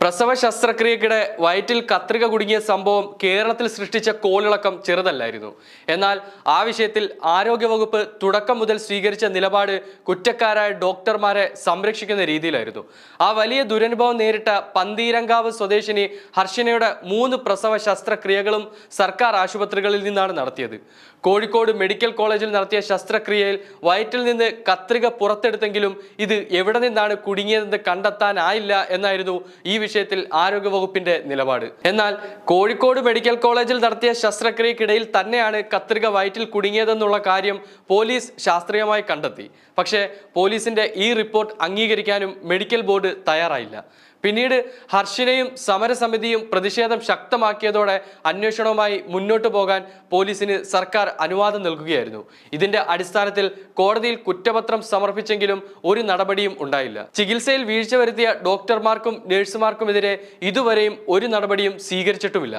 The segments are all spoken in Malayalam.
പ്രസവ ശസ്ത്രക്രിയക്കിടെ വയറ്റിൽ കത്രിക കുടുങ്ങിയ സംഭവം കേരളത്തിൽ സൃഷ്ടിച്ച കോളിളക്കം ചെറുതല്ലായിരുന്നു. എന്നാൽ ആ വിഷയത്തിൽ ആരോഗ്യവകുപ്പ് തുടക്കം മുതൽ സ്വീകരിച്ച നിലപാട് കുറ്റക്കാരായ ഡോക്ടർമാരെ സംരക്ഷിക്കുന്ന രീതിയിലായിരുന്നു. ആ വലിയ ദുരനുഭവം നേരിട്ട പന്തീരങ്കാവ് സ്വദേശിനി ഹർഷനയുടെ മൂന്ന് പ്രസവ ശസ്ത്രക്രിയകളും സർക്കാർ ആശുപത്രികളിൽ നിന്നാണ് നടത്തിയത്. കോഴിക്കോട് മെഡിക്കൽ കോളേജിൽ നടത്തിയ ശസ്ത്രക്രിയയിൽ വയറ്റിൽ നിന്ന് കത്രിക പുറത്തെടുത്തെങ്കിലും ഇത് എവിടെ നിന്നാണ് കുടുങ്ങിയതെന്ന് കണ്ടെത്താനായില്ല എന്നായിരുന്നു ഈ വിഷയത്തിൽ ആരോഗ്യവകുപ്പിന്റെ നിലപാട്. എന്നാൽ കോഴിക്കോട് മെഡിക്കൽ കോളേജിൽ നടത്തിയ ശസ്ത്രക്രിയക്കിടയിൽ തന്നെയാണ് കത്രിക വയറ്റിൽ കുടുങ്ങിയതെന്നുള്ള കാര്യം പോലീസ് ശാസ്ത്രീയമായി കണ്ടെത്തി. പക്ഷേ പോലീസിന്റെ ഈ റിപ്പോർട്ട് അംഗീകരിക്കാനും മെഡിക്കൽ ബോർഡ് തയ്യാറായില്ല. പിന്നീട് ഹർഷിനെയും സമരസമിതിയും പ്രതിഷേധം ശക്തമാക്കിയതോടെ അന്വേഷണവുമായി മുന്നോട്ടു പോകാൻ പോലീസിന് സർക്കാർ അനുവാദം നൽകുകയായിരുന്നു. ഇതിന്റെ അടിസ്ഥാനത്തിൽ കോടതിയിൽ കുറ്റപത്രം സമർപ്പിച്ചെങ്കിലും ഒരു നടപടിയും ഉണ്ടായില്ല. ചികിത്സയിൽ വീഴ്ച വരുത്തിയ ഡോക്ടർമാർക്കും നഴ്സുമാർക്കുമെതിരെ ഇതുവരെയും ഒരു നടപടിയും സ്വീകരിച്ചിട്ടുമില്ല.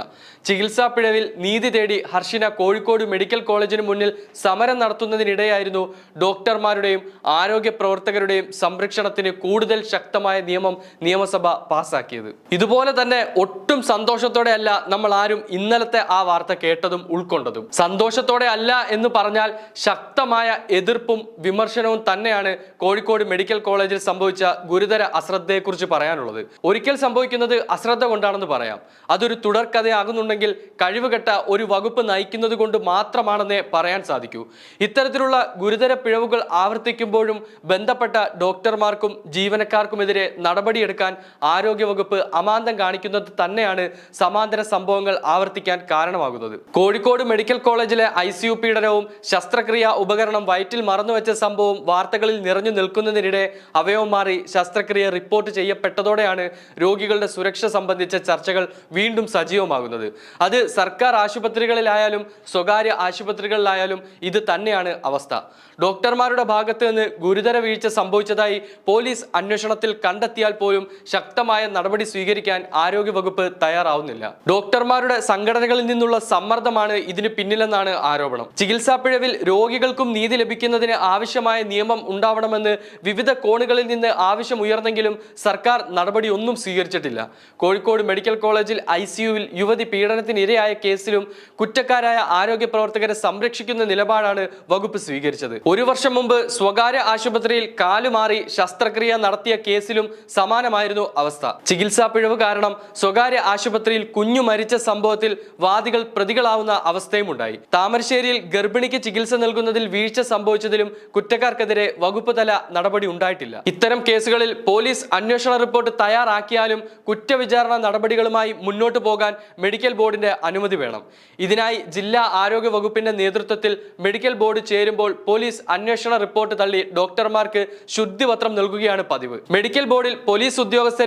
ചികിത്സാ പിഴവിൽ നീതി തേടി ഹർഷിന കോഴിക്കോട് മെഡിക്കൽ കോളേജിന് മുന്നിൽ സമരം നടത്തുന്നതിനിടെയായിരുന്നു ഡോക്ടർമാരുടെയും ആരോഗ്യ പ്രവർത്തകരുടെയും സംരക്ഷണത്തിന് കൂടുതൽ ശക്തമായ നിയമം നിയമസഭ പാസാക്കിയത് ഇതുപോലെ തന്നെ ഒട്ടും സന്തോഷത്തോടെ അല്ല നമ്മൾ ആരും ഇന്നലത്തെ ആ വാർത്ത കേട്ടതും ഉൾക്കൊണ്ടതും. സന്തോഷത്തോടെ അല്ല എന്ന് പറഞ്ഞാൽ ശക്തമായ എതിർപ്പും വിമർശനവും തന്നെയാണ് കോഴിക്കോട് മെഡിക്കൽ കോളേജിൽ സംഭവിച്ച ഗുരുതര അശ്രദ്ധയെക്കുറിച്ച് പറയാനുള്ളത്. ഒരിക്കൽ സംഭവിക്കുന്നത് അശ്രദ്ധ കൊണ്ടാണെന്ന് പറയാം. അതൊരു തുടർക്കഥയാകുന്നുണ്ടെങ്കിൽ കഴിവുകെട്ട ഒരു വകുപ്പ് നയിക്കുന്നത് കൊണ്ട് മാത്രമാണെന്നേ പറയാൻ സാധിക്കൂ. ഇത്തരത്തിലുള്ള ഗുരുതര പിഴവുകൾ ആവർത്തിക്കുമ്പോഴും ബന്ധപ്പെട്ട ഡോക്ടർമാർക്കും ജീവനക്കാർക്കുമെതിരെ നടപടിയെടുക്കാൻ ആരോഗ്യവകുപ്പ് അമാന്തം കാണിക്കുന്നത് തന്നെയാണ് സമാന്തര സംഭവങ്ങൾ ആവർത്തിക്കാൻ കാരണമാകുന്നത്. കോഴിക്കോട് മെഡിക്കൽ കോളേജിലെ ഐ സി പീഡനവും ശസ്ത്രക്രിയ ഉപകരണം വയറ്റിൽ മറന്നുവെച്ച സംഭവം വാർത്തകളിൽ നിറഞ്ഞു നിൽക്കുന്നതിനിടെ അവയവം മാറി ശസ്ത്രക്രിയ റിപ്പോർട്ട് ചെയ്യപ്പെട്ടതോടെയാണ് രോഗികളുടെ സുരക്ഷ സംബന്ധിച്ച ചർച്ചകൾ വീണ്ടും സജീവമാകുന്നത്. അത് സർക്കാർ ആശുപത്രികളിലായാലും സ്വകാര്യ ആശുപത്രികളിലായാലും ഇത് തന്നെയാണ് അവസ്ഥ. ഡോക്ടർമാരുടെ ഭാഗത്ത് നിന്ന് ഗുരുതര വീഴ്ച സംഭവിച്ചതായി പോലീസ് അന്വേഷണത്തിൽ കണ്ടെത്തിയാൽ പോലും ശക്തമായ നടപടി സ്വീകരിക്കാൻ ആരോഗ്യവകുപ്പ് തയ്യാറാവുന്നില്ല. ഡോക്ടർമാരുടെ സംഘടനകളിൽ നിന്നുള്ള സമ്മർദ്ദമാണ് ഇതിന് പിന്നിലെന്നാണ് ആരോപണം. ചികിത്സാ പിഴവിൽ രോഗികൾക്കും നീതി ലഭിക്കുന്നതിന് ആവശ്യമായ നിയമം ഉണ്ടാവണമെന്ന് വിവിധ കോണുകളിൽ നിന്ന് ആവശ്യം ഉയർന്നെങ്കിലും സർക്കാർ നടപടിയൊന്നും സ്വീകരിച്ചിട്ടില്ല. കോഴിക്കോട് മെഡിക്കൽ കോളേജിൽ ഐ സിയുവിൽ യുവതി പീഡനത്തിനിരയായ കേസിലും കുറ്റക്കാരായ ആരോഗ്യ പ്രവർത്തകരെ സംരക്ഷിക്കുന്ന നിലപാടാണ് വകുപ്പ് സ്വീകരിച്ചത്. ഒരു വർഷം മുമ്പ് സ്വകാര്യ ആശുപത്രിയിൽ കാലുമാറി ശസ്ത്രക്രിയ നടത്തിയ കേസിലും സമാനമായിരുന്നു അവസ്ഥ. ചികിത്സാ പിഴവ് കാരണം സ്വകാര്യ ആശുപത്രിയിൽ കുഞ്ഞു മരിച്ച സംഭവത്തിൽ വാദികൾ പ്രതികളാവുന്ന അവസ്ഥയും ഉണ്ടായി താമരശ്ശേരിയിൽ ഗർഭിണിക്ക് ചികിത്സ നൽകുന്നതിൽ വീഴ്ച സംഭവിച്ചതിലും കുറ്റക്കാർക്കെതിരെ വകുപ്പ് തല നടപടി ഉണ്ടായിട്ടില്ല. ഇത്തരം കേസുകളിൽ പോലീസ് അന്വേഷണ റിപ്പോർട്ട് തയ്യാറാക്കിയാലും കുറ്റവിചാരണ നടപടികളുമായി മുന്നോട്ടു പോകാൻ മെഡിക്കൽ ബോർഡിന്റെ അനുമതി വേണം. ഇതിനായി ജില്ലാ ആരോഗ്യ വകുപ്പിന്റെ നേതൃത്വത്തിൽ മെഡിക്കൽ ബോർഡ് ചേരുമ്പോൾ പോലീസ് അന്വേഷണ റിപ്പോർട്ട് തള്ളി ഡോക്ടർമാർക്ക് ശുദ്ധിപത്രം നൽകുകയാണ് പതിവ്. മെഡിക്കൽ ബോർഡിൽ പോലീസ്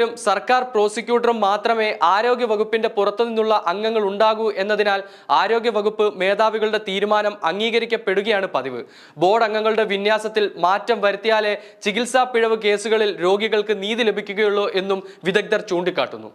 ഉദ്യോഗസ്ഥരും സർക്കാർ പ്രോസിക്യൂട്ടറും മാത്രമേ ആരോഗ്യ വകുപ്പിന്റെ പുറത്തുനിന്നുള്ള അംഗങ്ങൾ ഉണ്ടാകൂ എന്നതിനാൽ ആരോഗ്യ വകുപ്പ് മേധാവികളുടെ തീരുമാനം അംഗീകരിക്കപ്പെടുകയാണ് പതിവ്. ബോർഡ് അംഗങ്ങളുടെ വിന്യാസത്തിൽ മാറ്റം വരുത്തിയാലേ ചികിത്സാ പിഴവ് കേസുകളിൽ രോഗികൾക്ക് നീതി ലഭിക്കുകയുള്ളൂ എന്നും വിദഗ്ധർ ചൂണ്ടിക്കാട്ടുന്നു.